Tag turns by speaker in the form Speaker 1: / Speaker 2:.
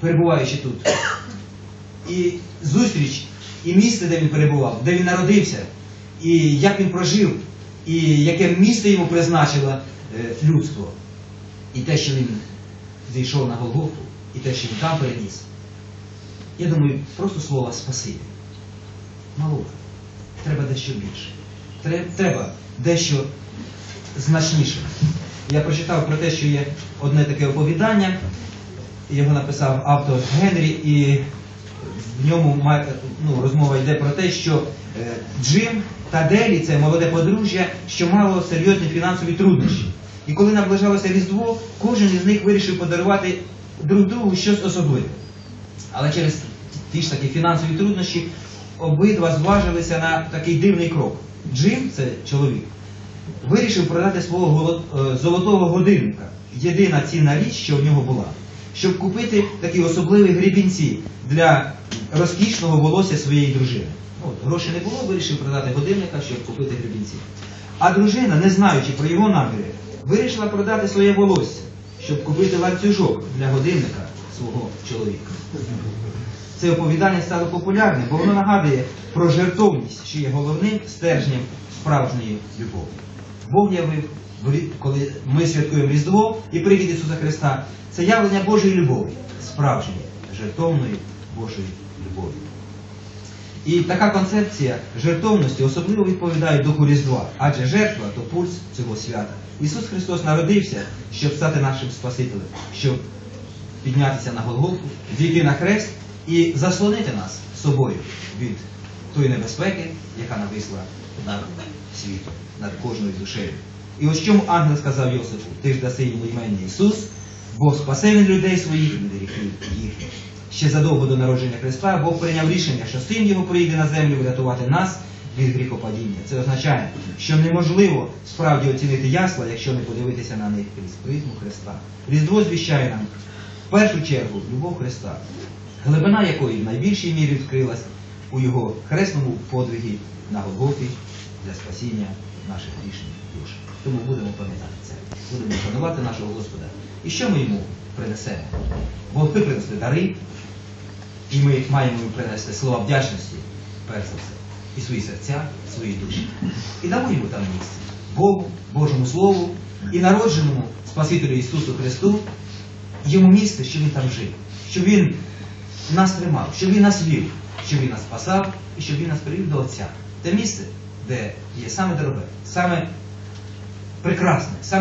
Speaker 1: перебуваючи тут. І зустріч, і місце, де він перебував, де він народився, і як він прожив, і яке місце йому призначило е, людство. І те, що він зійшов на Голгофу, і те, що він там переніс. Я думаю, просто слово спасибі. Мало. Треба дещо більше. Треба дещо значніше. Я прочитав про те, що є одне таке оповідання, його написав автор Генрі, і в ньому ну, розмова йде про те, що е, Джим та Делі це молоде подружжя, що мало серйозні фінансові труднощі. І коли наближалося Різдво, кожен із них вирішив подарувати друг другу щось особливе. Але через ті ж такі фінансові труднощі обидва зважилися на такий дивний крок. Джим, це чоловік, вирішив продати свого е, золотого годинника. Єдина цінна річ, що в нього була, щоб купити такі особливі гребінці для розкішного волосся своєї дружини. Ну, От, грошей не було, вирішив продати годинника, щоб купити гребінці. А дружина, не знаючи про його наміри, вирішила продати своє волосся, щоб купити ланцюжок для годинника свого чоловіка. Це оповідання стало популярним, бо воно нагадує про жертовність, що є головним стержнем справжньої любові. Бог явив, коли ми святкуємо Різдво і привід Ісуса Христа, це явлення Божої любові, справжньої, жертовної Божої любові. І така концепція жертовності особливо відповідає духу Різдва, адже жертва то пульс цього свята. Ісус Христос народився, щоб стати нашим Спасителем, щоб піднятися на Голгофу, зійти на хрест і заслонити нас собою від тої небезпеки, яка нависла над світом, над кожною душею. І ось чому ангел сказав Йосифу, ти ж даси йому імені Ісус, бо спасе він людей своїх від гріхів їхніх. Ще задовго до народження Христа Бог прийняв рішення, що син його прийде на землю врятувати нас від гріхопадіння. Це означає, що неможливо справді оцінити ясла, якщо не подивитися на них крізь призму Христа. Різдво звіщає нам в першу чергу любов Христа, глибина якої в найбільшій мірі відкрилась у його хресному подвигі на Голгофі для спасіння наших грішних душ. Тому будемо пам'ятати це. Будемо шанувати нашого Господа. І що ми йому принесемо? Бо ви принесли дари, і ми маємо йому принести слова вдячності, перш за все, і свої серця, свої душі. І дамо йому там місце. Богу, Божому Слову і народженому Спасителю Ісусу Христу, йому місце, щоб він там жив, щоб він нас тримав, щоб він нас вів, щоб він нас спасав і щоб він нас привів до Отця. Те місце, де є саме дороге, саме прекрасне, саме